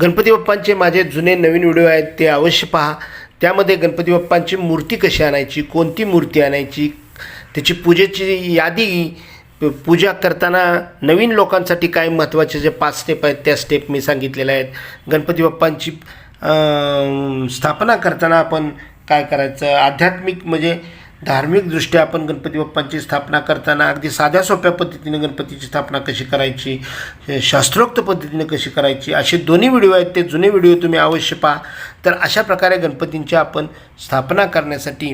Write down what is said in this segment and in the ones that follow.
गणपती बाप्पांचे माझे जुने नवीन व्हिडिओ आहेत ते अवश्य पहा. त्यामध्ये गणपती बाप्पांची मूर्ती कशी आणायची कोणती मूर्ती आणायची त्याची पूजेची यादी पूजा करताना नवीन लोकांसाठी काय महत्त्वाचे जे पाच स्टेप आहेत त्या स्टेप मी सांगितलेल्या आहेत. गणपती बाप्पांची स्थापना करताना आपण काय करायचं? आध्यात्मिक म्हणजे धार्मिकदृष्ट्या आपण गणपती बाप्पांची स्थापना करताना अगदी साध्या सोप्या पद्धतीने गणपतीची स्थापना कशी करायची शास्त्रोक्त पद्धतीने कशी करायची असे दोन्ही व्हिडिओ आहेत ते जुने व्हिडिओ तुम्ही अवश्य पहा. तर अशा प्रकारे गणपतींची आपण स्थापना करण्यासाठी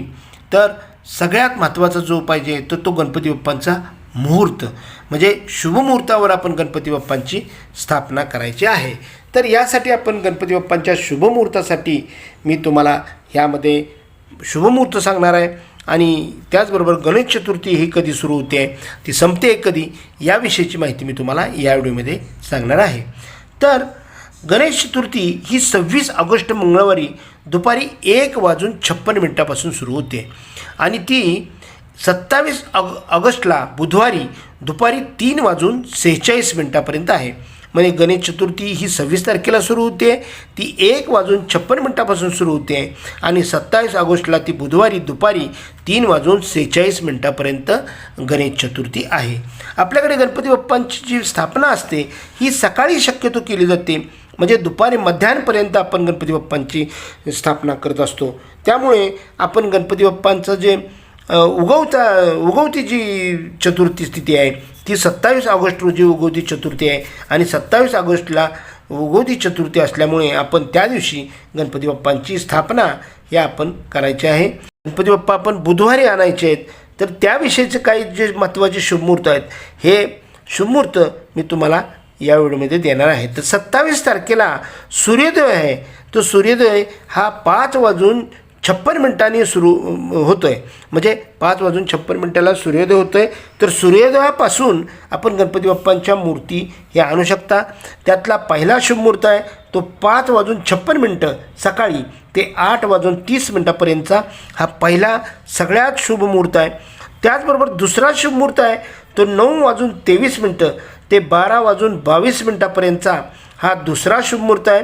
तर सगळ्यात महत्त्वाचा जो पाहिजे तो तो गणपती बाप्पांचा मुहूर्त. म्हणजे शुभमुहूर्तावर आपण गणपती बाप्पांची स्थापना करायची आहे. तर यासाठी आपण गणपती बाप्पांच्या शुभमुहूर्तासाठी मी तुम्हाला यामध्ये शुभमुहूर्त सांगणार आहे. आणि त्याचबरोबर गणेश चतुर्थी ही कधी सुरू होते ती संपते कधी याविषयीची माहिती मी तुम्हाला या व्हिडिओमध्ये सांगणार आहे. तर गणेश चतुर्थी ही सव्वीस ऑगस्ट मंगळवारी दुपारी एक वाजून छप्पन मिनटापासून सुरू होते. आणि ती सत्तावीस ऑग ऑगस्टला बुधवारी दुपारी तीन वाजून सेहेचाळीस मिनटापर्यंत आहे. म्हणजे गणेश चतुर्थी ही सव्वीस तारखेला सुरू होते. ती एक वाजून छप्पन मिनटापासून सुरू होते. आणि सत्तावीस ऑगस्टला ती बुधवारी दुपारी तीन वाजून सेहेचाळीस मिनटापर्यंत गणेश चतुर्थी आहे. आपल्याकडे गणपती बाप्पांची जी स्थापना असते ही सकाळी शक्यतो केली जाते. म्हणजे दुपारी मध्याह्नपर्यंत आपण गणपती बाप्पांची स्थापना करत असतो. त्यामुळे आपण गणपती बाप्पांचं जे उगवता उगवती जी चतुर्थी स्थिती आहे ती सत्तावीस ऑगस्ट रोजी उगवती चतुर्थी आहे. आणि सत्तावीस ऑगस्टला उगवती चतुर्थी असल्यामुळे आपण त्या दिवशी गणपती बाप्पांची स्थापना या आपण करायची आहे. गणपती बाप्पा आपण बुधवारी आणायचे आहेत. तर त्याविषयीचे काही जे महत्त्वाचे शुभमुहूर्त आहेत हे शुभमुहूर्त मी तुम्हाला या व्हिडिओमध्ये देणार आहे. तर सत्तावीस तारखेला सूर्योदय आहे. तो सूर्योदय हा पाच वाजून छप्पन मिनिटांनी सुरू होतो आहे म्हणजे पाच वाजून छप्पन मिनटाला सूर्योदय होतो आहे तर सूर्योदयापासून आपण गणपती बाप्पांच्या मूर्ती हे आणू शकता. त्यातला पहिला शुभमुहूर्त आहे तो पाच वाजून छप्पन मिनटं सकाळी ते आठ वाजून तीस मिनटापर्यंतचा हा पहिला सगळ्यात शुभ मुहूर्त आहे. त्याचबरोबर दुसरा शुभ मुहूर्त आहे तो नऊ वाजून तेवीस मिनटं ते बारा वाजून बावीस मिनटापर्यंतचा हा दुसरा शुभ मुहूर्त आहे.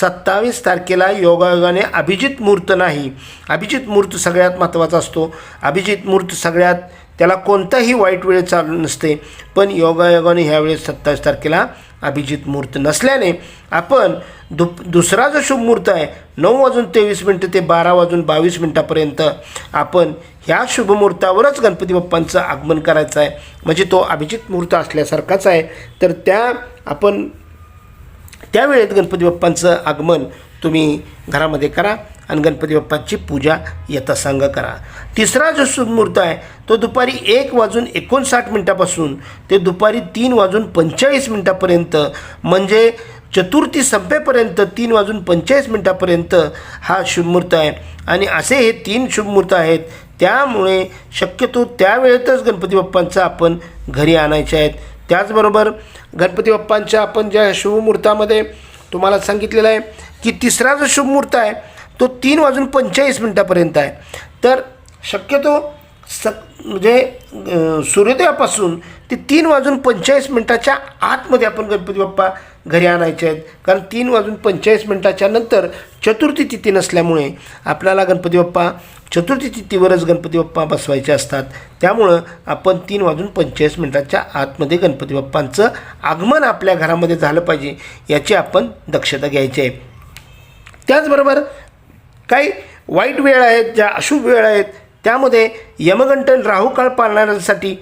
सत्तावीस तारखेला योगायोगाने अभिजित मुहूर्त नाही. अभिजित मुहूर्त सगळ्यात महत्त्वाचा असतो. अभिजित मुहूर्त सगळ्यात त्याला कोणताही वाईट वेळ चालू नसते. पण योगायोगाने ह्यावेळेस सत्तावीस तारखेला अभिजित मुहूर्त नसल्याने आपण दु दुसरा जो शुभ मुहूर्त आहे नऊ वाजून तेवीस मिनटं ते बारा वाजून बावीस मिनटापर्यंत आपण ह्या शुभमुहूर्तावरच गणपती बाप्पांचं आगमन करायचं आहे. म्हणजे तो अभिजित मुहूर्त असल्यासारखाच आहे. तर त्या आपण त्यावेळेत गणपती बाप्पांचं आगमन तुम्ही घरामध्ये करा आणि गणपती बाप्पांची पूजा यथासांग करा. तिसरा जो शुभमुहूर्त आहे तो दुपारी एक वाजून एकोणसाठ मिनटापासून ते दुपारी तीन वाजून पंचेचाळीस मिनटापर्यंत म्हणजे चतुर्थी संपेपर्यंत तीन वाजून पंचेचाळीस मिनटापर्यंत हा शुभमुहूर्त आहे. आणि असे हे तीन शुभमुहूर्त आहेत त्यामुळे शक्यतो त्यावेळेतच गणपती बाप्पांचं आपण घरी आणायचे आहेत. त्याचबरोबर गणपती बाप्पांच्या आपण ज्या शुभमुहूर्तामध्ये तुम्हाला सांगितलेलं आहे की तिसरा जो शुभमुहूर्त आहे तो तीन वाजून पंचेचाळीस मिनटापर्यंत आहे. तर शक्यतो स म्हणजे सूर्योदयापासून ते तीन वाजून पंचेचाळीस मिनटाच्या आतमध्ये आपण गणपती बाप्पा घरी आणायचे आहेत. कारण तीन वाजून पंचेचाळीस मिनटाच्या नंतर चतुर्थी तिथी नसल्यामुळे आपल्याला गणपती बाप्पा चतुर्थी तिथीवरच गणपती बाप्पा बसवायचे असतात. त्यामुळं आपण तीन वाजून पंचेचाळीस मिनटाच्या आतमध्ये गणपती बाप्पांचं आगमन आपल्या घरामध्ये झालं पाहिजे याची आपण दक्षता घ्यायची आहे. त्याचबरोबर काही वाईट वेळ आहेत ज्या अशुभ वेळ आहेत त्यामध्ये यमगंटन राहुकाळ पाळणाऱ्यांसाठी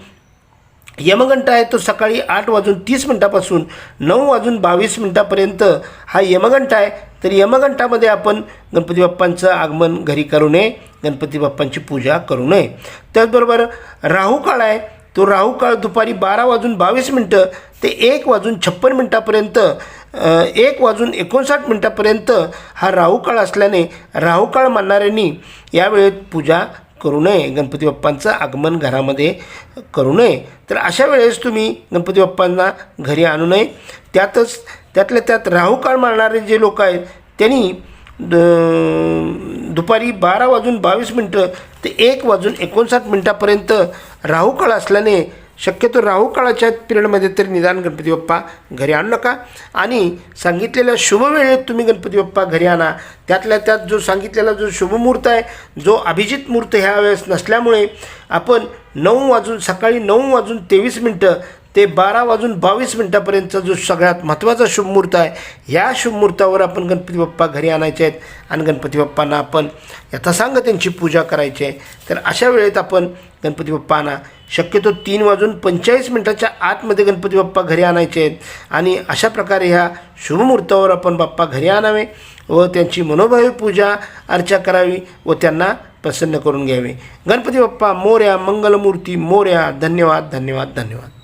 यमगंट आहे तो सकाळी आठ वाजून तीस मिनटापासून नऊ वाजून बावीस मिनटापर्यंत हा यमगंट आहे. तर यमगंटामध्ये आपण गणपती बाप्पांचं आगमन घरी करू नये गणपती बाप्पांची पूजा करू नये. त्याचबरोबर राहुकाळ आहे. तो राहुकाळ दुपारी बारा वाजून बावीस मिनटं ते एक वाजून छप्पन मिनटापर्यंत एक वाजून एकोणसाठ मिनटापर्यंत हा राहुकाळ असल्याने राहुकाळ मानणाऱ्यांनी यावेळेत पूजा करू नये. गणपती बाप्पांचं आगमन घरामध्ये करू नये. तर अशा वेळेस तुम्ही गणपती बाप्पांना घरी आणू नये. त्यातच त्यातल्या त्यात राहुकाळ मारणारे जे लोक आहेत त्यांनी द- दुपारी बारा वाजून बावीस मिनटं ते एक वाजून एकोणसाठ मिनटापर्यंत राहुकाळ असल्याने शक्यतो राहू काळाच्या पिरियडमध्ये तरी निदान गणपती बाप्पा घरी आणू नका. आणि सांगितलेल्या शुभ वेळेत तुम्ही गणपती बाप्पा घरी आणा. त्यातल्या त्यात जो सांगितलेला जो शुभमुहूर्त आहे जो अभिजित मुहूर्त ह्या वेळेस नसल्यामुळे आपण नऊ वाजून सकाळी नऊ वाजून तेवीस मिनटं ते बारा वाजून बावीस मिनटापर्यंतचा जो सगळ्यात महत्त्वाचा शुभमुहूर्त आहे या शुभमुहूर्तावर आपण गणपती बाप्पा घरी आणायचे आहेत. आणि गणपती बाप्पांना आपण यथासांग त्यांची पूजा करायची आहे. तर अशा वेळेत आपण गणपती बाप्पांना. शक्यतो तीन वाजून पंचेचाळीस मिनटाच्या आतमध्ये गणपती बाप्पा घरी आणायचे आहेत. आणि अशा प्रकारे ह्या शुभमुहूर्तावर आपण बाप्पा घरी आणावे व त्यांची मनोभावी पूजा अर्चा करावी व त्यांना प्रसन्न करून घ्यावे. गणपती बाप्पा मोऱ्या मंगलमूर्ती मोऱ्या धन्यवाद धन्यवाद धन्यवाद.